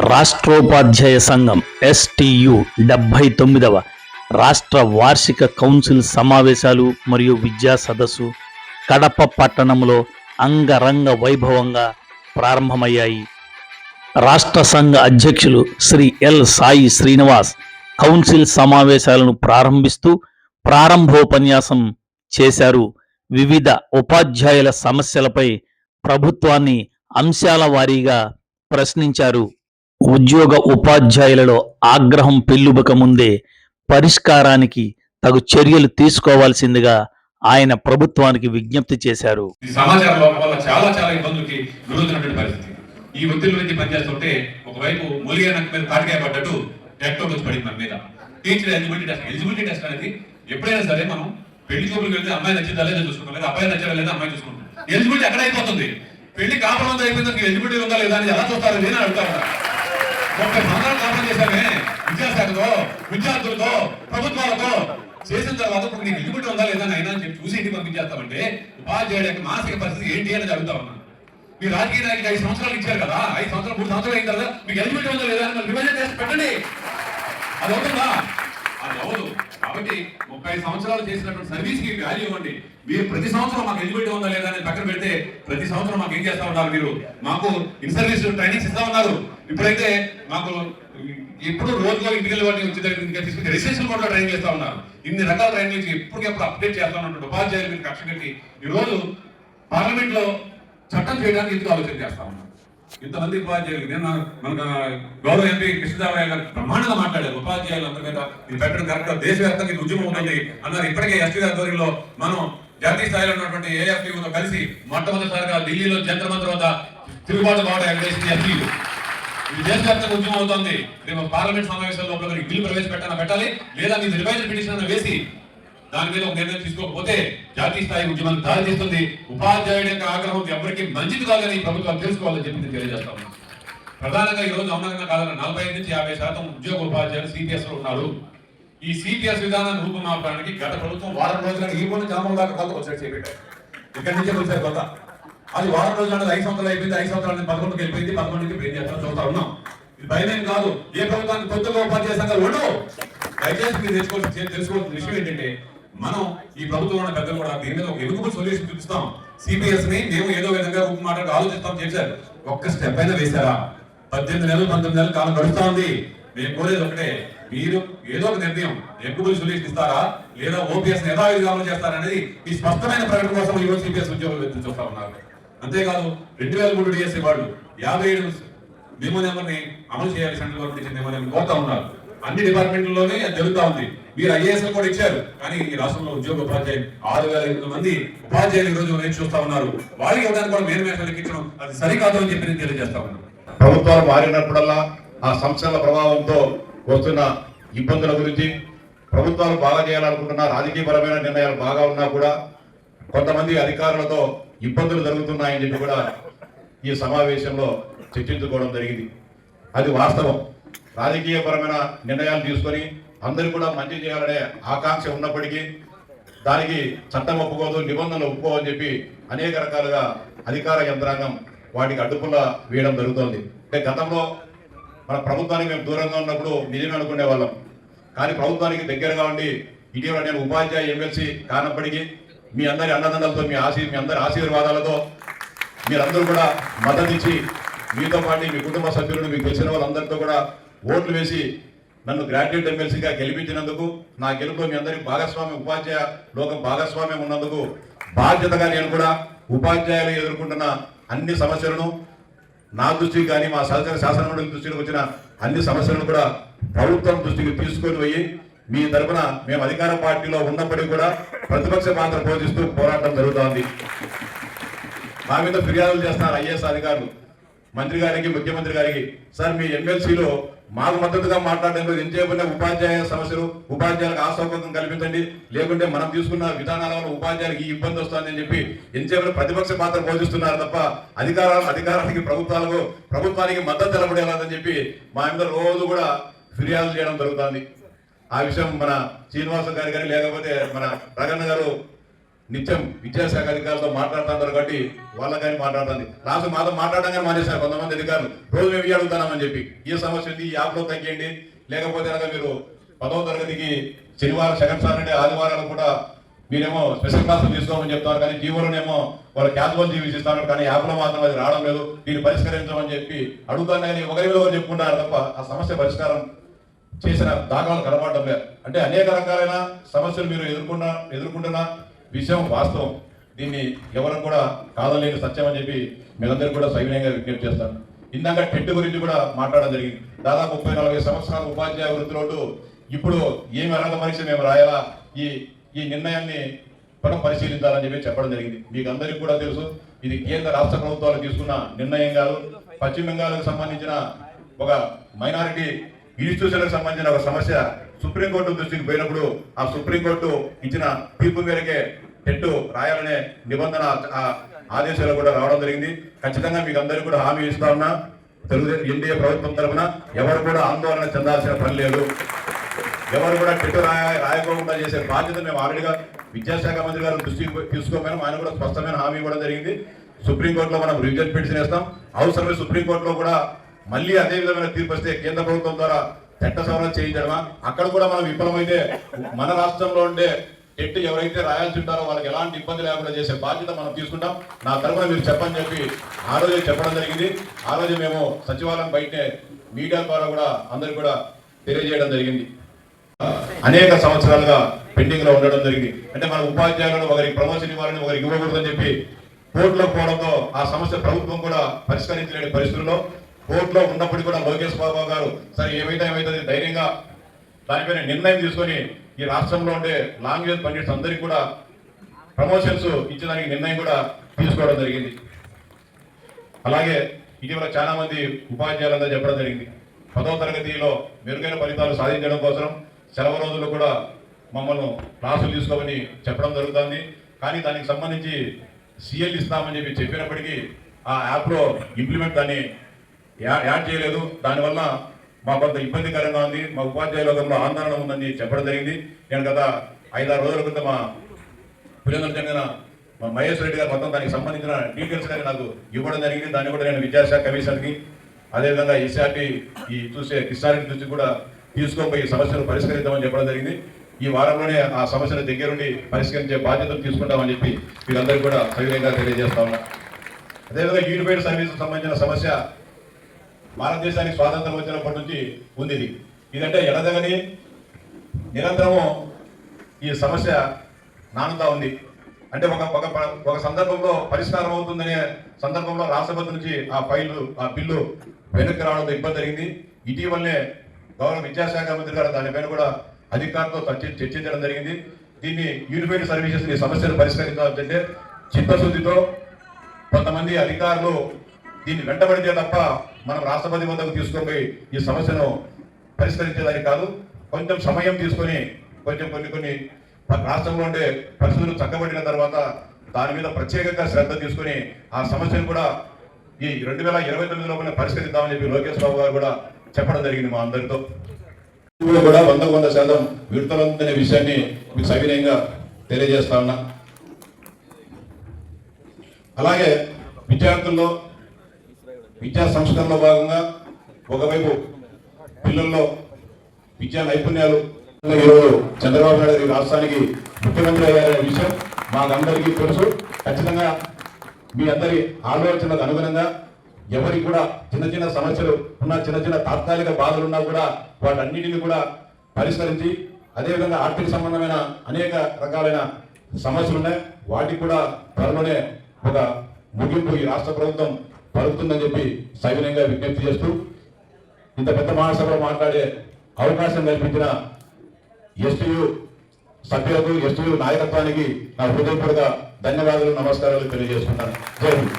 రాష్ట్రోపాధ్యాయ సంఘం ఎస్టియు డెబ్భై తొమ్మిదవ రాష్ట్ర వార్షిక కౌన్సిల్ సమావేశాలు మరియు విద్యా సదస్సు కడప పట్టణంలో అంగరంగ వైభవంగా ప్రారంభమయ్యాయి. రాష్ట్ర సంఘ అధ్యక్షులు శ్రీ ఎల్ సాయి శ్రీనివాస్ కౌన్సిల్ సమావేశాలను ప్రారంభిస్తూ ప్రారంభోపన్యాసం చేశారు. వివిధ ఉపాధ్యాయుల సమస్యలపై ప్రభుత్వాన్ని అంశాల వారీగా ప్రశ్నించారు. ఉద్యోగ ఉపాధ్యాయులలో ఆగ్రహం పెల్లుబక ముందే పరిష్కారానికి తగు చర్యలు తీసుకోవాల్సిందిగా ఆయన ప్రభుత్వానికి విజ్ఞప్తి చేశారు. ఈ సమాచార లోపం వల్ల చాలా చాలా ఇబ్బందులకి గురవుతున్నటువంటి పరిస్థితి. ఈ ఒత్తిడి నుంచి పనిచేస్తుంటే ఒకవైపు మూలిగా నాకు మీద తాటికాయ పడ్డట్టు టెక్టో వచ్చి పడింది మన మీద. Teacher eligibility test eligibility test అనేది ఎప్పుడైనా సరే మనం పెళ్ళి చూపులకు వెళ్తే అమ్మాయి నచ్చిందా లేదా చూసుకుంటాం లేదా అబ్బాయి నచ్చారా లేదా అమ్మాయి చూసుకుంటాం. ఎలిజిబిలిటీ అక్కడ అయిపోతుంది. పెళ్ళి కాపురం అయిపోయింది ఎలిజిబిలిటీ ఉందా లేదా అని ఎలా చూస్తారు? నేను అడుగుతా ఉన్నా. ముప్పై సంవత్సరాలు కాపురం చేశామే. విద్యాశాఖతో విద్యార్థులతో ప్రభుత్వాలతో చేసిన తర్వాత ఇప్పుడు నీకు ఎలిజిబిలిటీ ఉందా లేదా అయినా అని చెప్పి చూసి ఇంటికి పంపించేస్తామంటే ఉపాధ్యాయుడు యొక్క మానసిక పరిస్థితి ఏంటి అని అడుగుతా ఉన్నాను మీ రాజకీయ నాయకులు ఐదు సంవత్సరాలు ఇచ్చారు కదా ఐదు సంవత్సరాలు మూడు సంవత్సరాలు అయిన తర్వాత మీకు ఎలిజిబిలిటీ ఉందా లేదా అని విభజన చేసి పెట్టండి. అది అవుతుందా? కాబట్టి ముప్పై సంవత్సరాలు చేసినటువంటి సర్వీస్కి వాల్యూ ఇవ్వండి. మీరు ప్రతి సంవత్సరం మాకు ఎలిజిబిలిటీ ఉందా లేదా అని పక్కన పెడితే ప్రతి సంవత్సరం మాకు ఏం చేస్తా ఉన్నారు మీరు? మాకు ఇన్ సర్వీస్ ట్రైనింగ్స్ ఇస్తా ఉన్నారు. ఇప్పుడైతే మాకు ఎప్పుడు రోజుకో ఇంటికి వాడిని వచ్చి తీసుకుని రిజిస్ట్రేషన్ కూడా ట్రైనింగ్ చేస్తా ఉన్నారు. ఇన్ని రకాల ట్రైనింగ్ ఎప్పటికప్పుడు ఎప్పటికెప్పుడు అప్డేట్ చేస్తా ఉన్నటువంటి ఉపాధ్యాయులు మీరు కక్ష కట్టి ఈ రోజు పార్లమెంట్లో చట్టం చేయడానికి ఎందుకు ఆలోచన చేస్తా ఉన్నారు? ఇంతమంది ఉపాధ్యాయులు నేను మనకు గౌరవ ఎంపీ కృష్ణదేవరాయ గారు బ్రహ్మాండంగా మాట్లాడారు. ఉపాధ్యాయులు అందరి మీద ఇది పెట్టడం కరెక్ట్ దేశవ్యాప్తంగా ఇది ఉద్యమం ఉంటుంది అన్నారు ఇప్పటికే ఎస్టీ ఆధ్వర్యంలో మనం జాతీయ స్థాయిలో ఉన్నటువంటి ఏఎఫ్టీతో కలిసి మొట్టమొదటిసారిగా ఢిల్లీలో జంతర్ మంత్ర వద్ద తిరుగుబాటు కావడం ఎగరేసింది ఎస్టీలు ఇది దేశవ్యాప్తంగా ఉద్యమం అవుతుంది. రేపు పార్లమెంట్ సమావేశాల్లో బిల్లు ప్రవేశపెట్టాలని పెట్టాలి? లేదా మీ రివైజ్ పిటిషన్ వేసి దాని మీద ఒక నిర్ణయం తీసుకోకపోతే జాతీయ స్థాయి ఉద్యమాన్ని దారి చేస్తుంది ఉపాధ్యాయుడి యొక్క ఆగ్రహం ఎవరికి మంచిది కాదని ఈ ప్రభుత్వం తెలుసుకోవాలని చెప్పి తెలియజేస్తాం ప్రధానంగా ఈ రోజు అవునంగా కాలంలో నలభై ఐదు నుంచి యాభై శాతం ఉద్యోగ ఉపాధ్యాయులు సిపిఎస్లో ఉన్నారు. ఈ సిపిఎస్ విధానాన్ని రూపుమాపడానికి గత ప్రభుత్వం వారం రోజుల ఈ మూడు గ్రామం దాకా కొత్త వచ్చారు చేపెట్టారు. ఇక్కడి నుంచే వచ్చారు కొత్త. అది వారం రోజులు ఐదు సంవత్సరాలు అయిపోయింది ఐదు సంవత్సరాలు నుంచి పదకొండుకి వెళ్ళిపోయింది పదకొండుకి పెళ్ళి చేస్తాం చూస్తా ఉన్నాం. ఇది భయమేం కాదు. ఏ ప్రభుత్వానికి కొత్తగా ఉపాధ్యాయ సంఘాలు ఉండవు. దయచేసి మీరు తెలుసుకోవాల్సిన తెలుసుకోవాల్సిన విషయం ఏంటంటే మనం ఈ ప్రభుత్వం ఉన్న పెద్దలు కూడా దీని మీద ఒక ఎదుగుబడి సొల్యూషన్ చూపిస్తాం. సిపిఎస్ని మేము ఏదో విధంగా మాట్లాడి ఆలోచిస్తాం చేశారు ఒక్క స్టెప్ అయినా వేశారా? పద్దెనిమిది నెలలు పంతొమ్మిది నెలలు కాలం గడుస్తా ఉంది మేము కోరేది ఒకటే మీరు ఏదో ఒక నిర్ణయం ఎగ్గుబుల్ సొల్యూషన్ ఇస్తారా? లేదా ఓపీఎస్ యథావిధిగా అమలు చేస్తారనేది ఈ స్పష్టమైన ప్రకటన కోసం ఈరోజు సిపిఎస్ ఉద్యోగులు వ్యక్తం చూస్తా ఉన్నారు. అంతేకాదు రెండు వేల మూడు డిఎస్సీ వాళ్ళు యాభై ఏడు మెమో నెంబర్ని అమలు చేయాలి సెంట్రల్ గవర్నమెంట్ ఇచ్చిన మెమో నెంబర్ కోరుతా ఉన్నారు. అన్ని డిపార్ట్మెంట్లలోనే అది జరుగుతా ఉంది. మీరు ఐఏఎస్ కూడా ఇచ్చారు. కానీ ఈ రాష్ట్రంలో ఉద్యోగ ఉపాధ్యాయులు ఆరు వేల ఎనిమిది మంది ఉపాధ్యాయులు ఈ రోజు నేను చూస్తా ఉన్నారు. వారికి ఇవ్వడానికి కూడా మేలు మేషాలు ఎక్కించడం అది సరికాదు అని చెప్పి నేను తెలియజేస్తా ఉన్నాను. ప్రభుత్వాలు మారినప్పుడల్లా ఆ సంస్థల ప్రభావంతో వస్తున్న ఇబ్బందుల గురించి ప్రభుత్వాలు బాగా చేయాలనుకుంటున్న రాజకీయపరమైన నిర్ణయాలు బాగా ఉన్నా కూడా కొంతమంది అధికారులతో ఇబ్బందులు జరుగుతున్నాయని చెప్పి కూడా ఈ సమావేశంలో చర్చించుకోవడం జరిగింది. అది వాస్తవం. రాజకీయపరమైన నిర్ణయాలు తీసుకొని అందరూ కూడా మంచి చేయాలనే ఆకాంక్ష ఉన్నప్పటికీ దానికి చట్టం ఒప్పుకోదు నిబంధనలు ఒప్పుకోవని చెప్పి అనేక రకాలుగా అధికార యంత్రాంగం వాటికి అడ్డుపుల్ల వేయడం జరుగుతోంది. అంటే గతంలో మన ప్రభుత్వానికి మేము దూరంగా ఉన్నప్పుడు నిజమే అనుకునే వాళ్ళం. కానీ ప్రభుత్వానికి దగ్గరగా ఉండి ఇటీవల నేను ఉపాధ్యాయ ఎమ్మెల్సీ కానప్పటికీ మీ అందరి అన్నదండలతో మీ ఆశీ మీ అందరి ఆశీర్వాదాలతో మీరందరూ కూడా మద్దతు ఇచ్చి మీతో పాటు మీ కుటుంబ సభ్యులను మీకు తెలిసిన వాళ్ళందరితో కూడా ఓట్లు వేసి నన్ను గ్రాడ్యుయేట్ ఎమ్మెల్సీగా గెలిపించినందుకు నా గెలుపులో మీ అందరికి భాగస్వామ్యం ఉపాధ్యాయ లోకం భాగస్వామ్యం ఉన్నందుకు బాధ్యతగా నేను కూడా ఉపాధ్యాయులు ఎదుర్కొంటున్న అన్ని సమస్యలను నా దృష్టికి కానీ మా సహచర శాసనమండలి దృష్టికి వచ్చిన అన్ని సమస్యలను కూడా ప్రభుత్వం దృష్టికి తీసుకొని పోయి మీ తరపున మేము అధికార పార్టీలో ఉన్నప్పటికీ కూడా ప్రతిపక్ష పాత్ర పోషిస్తూ పోరాటం జరుగుతోంది. మా మీద ఫిర్యాదులు చేస్తున్నారు ఐఏఎస్ అధికారులు. మంత్రి గారికి ముఖ్యమంత్రి గారికి. సార్ మీ ఎమ్మెల్సీలో మాకు మద్దతుగా మాట్లాడడం లేదు. ఎంతసేపు ఉపాధ్యాయ సమస్యలు ఉపాధ్యాయులకు ఆసౌకర్యం కల్పించండి. లేకుంటే మనం తీసుకున్న విధానాల వల్ల ఉపాధ్యాయులకు ఈ ఇబ్బంది వస్తుందని చెప్పి ఎంతసేపు ప్రతిపక్ష పాత్ర పోషిస్తున్నారు తప్ప అధికారాలు అధికారానికి ప్రభుత్వాలకు ప్రభుత్వానికి మద్దతు తెలపడేలాదని చెప్పి మా మీద రోజు కూడా ఫిర్యాదు చేయడం జరుగుతుంది. ఆ విషయం మన శ్రీనివాస గారి కానీ లేకపోతే మన రగన్న గారు నిత్యం విద్యాశాఖ అధికారులతో మాట్లాడుతున్నారు కాబట్టి కానీ మాట్లాడుతుంది. లాస్ట్ మాతో మాట్లాడడం కానీ మానేశారు కొంతమంది అధికారులు. రోజు మేము అడుగుతున్నామని చెప్పి. ఈ సమస్య ఉంది ఈ యాప్లో తగ్గియండి లేకపోతే కనుక మీరు పదవ తరగతికి శనివారం సెకండ్ సాటర్డే ఆదివారాలు కూడా మీరేమో స్పెషల్ క్లాసులు తీసుకోమని చెప్తున్నారు. కానీ జీవోలోనేమో వాళ్ళు క్యాజువల్ జీవీస్ ఇస్తున్నారు కానీ యాప్లో మాత్రం అది రావడం లేదు. దీన్ని పరిష్కరించమని చెప్పి అడుగుతాను కానీ ఒకరి మీద ఒకరు చెప్పుకుంటారు తప్ప ఆ సమస్య పరిష్కారం చేసిన దాఖలు కనబడటం లేదు. అంటే అనేక రకాలైన సమస్యలు మీరు ఎదుర్కొన్న ఎదుర్కొంటున్నా. విషయం వాస్తవం. దీన్ని ఎవరు కూడా కాదలేని సత్యం అని చెప్పి మీరందరూ కూడా సవినయంగా విజ్ఞప్తి చేస్తాను ఇందాక టెట్ గురించి కూడా మాట్లాడడం జరిగింది. దాదాపు ముప్పై నలభై సంవత్సరాల ఉపాధ్యాయ వృత్తిలోటు ఇప్పుడు ఏమి అర్హత పరీక్ష మేము రాయాలా? ఈ ఈ నిర్ణయాన్ని పునః పరిశీలించాలని చెప్పి చెప్పడం జరిగింది. మీకు అందరికీ కూడా తెలుసు ఇది కేంద్ర రాష్ట్ర ప్రభుత్వాలు తీసుకున్న నిర్ణయం కాదు. పశ్చిమ బెంగాల్కు సంబంధించిన ఒక మైనారిటీ ఇన్స్టిట్యూషన్లకు సంబంధించిన ఒక సమస్య సుప్రీంకోర్టు దృష్టికి పోయినప్పుడు ఆ సుప్రీంకోర్టు ఇచ్చిన తీర్పు మేరకే టెట్టు రాయాలనే నిబంధన ఆదేశాలు కూడా రావడం జరిగింది. ఖచ్చితంగా మీకు అందరికీ కూడా హామీ ఇస్తా ఉన్నా. తెలుగుదేశం ఎన్డీఏ ప్రభుత్వం తరఫున ఎవరు కూడా ఆందోళన చెందాల్సిన పని లేదు. ఎవరు కూడా టెట్టు రాయ రాయకోకుండా చేసే బాధ్యత మేము ఆల్రెడీగా విద్యాశాఖ మంత్రి గారు దృష్టికి తీసుకోమని ఆయన కూడా స్పష్టమైన హామీ ఇవ్వడం జరిగింది. సుప్రీంకోర్టులో మనం రివిజన్ పిటిషన్ వేస్తాం. అవసరమే సుప్రీంకోర్టులో కూడా మళ్ళీ అదే విధమైన తీర్పు వస్తే కేంద్ర ప్రభుత్వం ద్వారా చట్ట సవరణ చేయించడమా? అక్కడ కూడా మనం విఫలమైతే మన రాష్ట్రంలో ఉండే టెట్ ఎవరైతే రాయాల్సి ఉంటారో వాళ్ళకి ఎలాంటి ఇబ్బంది లేకుండా చేసే బాధ్యత మనం తీసుకుంటాం. నా తరఫున మీరు చెప్పని చెప్పి ఆ రోజే చెప్పడం జరిగింది. ఆ రోజు మేము సచివాలయం బయటనే మీడియా ద్వారా కూడా అందరికి కూడా తెలియజేయడం జరిగింది. అనేక సంవత్సరాలుగా పెండింగ్లో ఉండడం జరిగింది. అంటే మన ఉపాధ్యాయులను ఒకరికి ప్రమోషన్ ఇవ్వాలని ఒకరికి ఇవ్వకూడదని చెప్పి కోర్టులో పోవడంతో ఆ సమస్య ప్రభుత్వం కూడా పరిష్కరించలేని పరిస్థితుల్లో కోర్టులో ఉన్నప్పటికీ కూడా లోకేష్ బాబు గారు సరే ఏమైతే ఏమైతుంది? ధైర్యంగా దానిపైన నిర్ణయం తీసుకొని ఈ రాష్ట్రంలో ఉండే లాంగ్వేజ్ పండిట్స్ అందరికీ కూడా ప్రమోషన్స్ ఇచ్చడానికి నిర్ణయం కూడా తీసుకోవడం జరిగింది. అలాగే ఇటీవల చాలా మంది ఉపాధ్యాయులంతా చెప్పడం జరిగింది. పదవ తరగతిలో మెరుగైన ఫలితాలు సాధించడం కోసం సెలవు రోజుల్లో కూడా మమ్మల్ని క్లాసులు తీసుకోమని చెప్పడం జరుగుతుంది. కానీ దానికి సంబంధించి సిఎల్ ఇస్తామని చెప్పి చెప్పినప్పటికీ ఆ యాప్లో ఇంప్లిమెంట్ దాన్ని యాడ్ చేయలేదు. దానివల్ల మా కొంత ఇబ్బందికరంగా ఉంది. మా ఉపాధ్యాయుల ఆందోళన ఉందని చెప్పడం జరిగింది. నేను గత ఐదారు రోజుల క్రితం మా పులివెందుల చెందిన మా మహేష్ రెడ్డి గారు మొత్తం దానికి సంబంధించిన డీటెయిల్స్ కానీ నాకు ఇవ్వడం జరిగింది. దాన్ని కూడా నేను విద్యాశాఖ కమిషన్కి అదేవిధంగా ఈసారి ఈ చూసే కిసారెడ్డి చూసి కూడా తీసుకోపోయి సమస్యను పరిష్కరిద్దామని చెప్పడం జరిగింది. ఈ వారంలోనే ఆ సమస్యను దగ్గరుండి పరిష్కరించే బాధ్యతలు తీసుకుంటామని చెప్పి మీరందరికీ కూడా సవినయంగా తెలియజేస్తా ఉన్నా. అదేవిధంగా యూనిఫైడ్ సర్వీస్ సంబంధించిన సమస్య భారతదేశానికి స్వాతంత్రం వచ్చినప్పటి నుంచి ఉంది ఇది. ఇదంటే ఎడదగని నిరంతరము ఈ సమస్య నానుతా ఉంది. అంటే ఒక ఒక ఒక సందర్భంలో పరిష్కారం అవుతుందనే సందర్భంలో రాష్ట్రపతి నుంచి ఆ ఫైలు ఆ బిల్లు వెనక్కి రావడంతో ఇబ్బంది జరిగింది. ఇటీవలనే గౌరవ విద్యాశాఖ మంత్రి గారు దానిపైన కూడా అధికారులతో చర్చించడం జరిగింది. దీన్ని యూనిఫైడ్ సర్వీసెస్ ఈ సమస్యను పరిష్కరించాలంటే చిత్తశుద్ధితో కొంతమంది అధికారులు దీన్ని వెంటబడితే తప్ప మనం రాష్ట్రపతి వద్దకు తీసుకొని పోయి ఈ సమస్యను పరిష్కరించేదానికి కాదు. కొంచెం సమయం తీసుకొని కొంచెం కొన్ని కొన్ని రాష్ట్రంలో ఉండే పరిస్థితులు చక్కబడిన తర్వాత దాని మీద ప్రత్యేకంగా శ్రద్ధ తీసుకొని ఆ సమస్యను కూడా ఈ రెండు వేల ఇరవై తొమ్మిది లోపల పరిష్కరిద్దామని చెప్పి లోకేష్ బాబు గారు కూడా చెప్పడం జరిగింది మా అందరితో. కూడా వంద వంద శాతం విడుదలవుతుందనే విషయాన్ని మీకు సవినయంగా తెలియజేస్తా ఉన్నా. అలాగే విద్యార్థుల్లో విద్యా సంస్కరణలో భాగంగా ఒకవైపు పిల్లల్లో విద్యా నైపుణ్యాలు ఈరోజు చంద్రబాబు నాయుడు ఈ రాష్ట్రానికి ముఖ్యమంత్రి అయ్యారనే విషయం మాకందరికీ తెలుసు. ఖచ్చితంగా మీ అందరి ఆలోచనలకు అనుగుణంగా ఎవరికి కూడా చిన్న చిన్న సమస్యలు ఉన్న చిన్న చిన్న తాత్కాలిక బాధలు ఉన్నా కూడా వాటన్నిటిని కూడా పరిష్కరించి అదేవిధంగా ఆర్థిక సంబంధమైన అనేక రకాలైన సమస్యలు ఉన్నాయి వాటికి కూడా త్వరలోనే ఒక ముగింపు ఈ రాష్ట్ర ప్రభుత్వం పలుకుతుందని చెప్పి సవినయంగా విజ్ఞప్తి చేస్తూ ఇంత పెద్ద మహాసభలో మాట్లాడే అవకాశం కల్పించిన ఎస్టీయు సభ్యులకు ఎస్టీయు నాయకత్వానికి నా హృదయపూర్వక ధన్యవాదాలు నమస్కారాలు తెలియజేస్తున్నాను జై హింద్.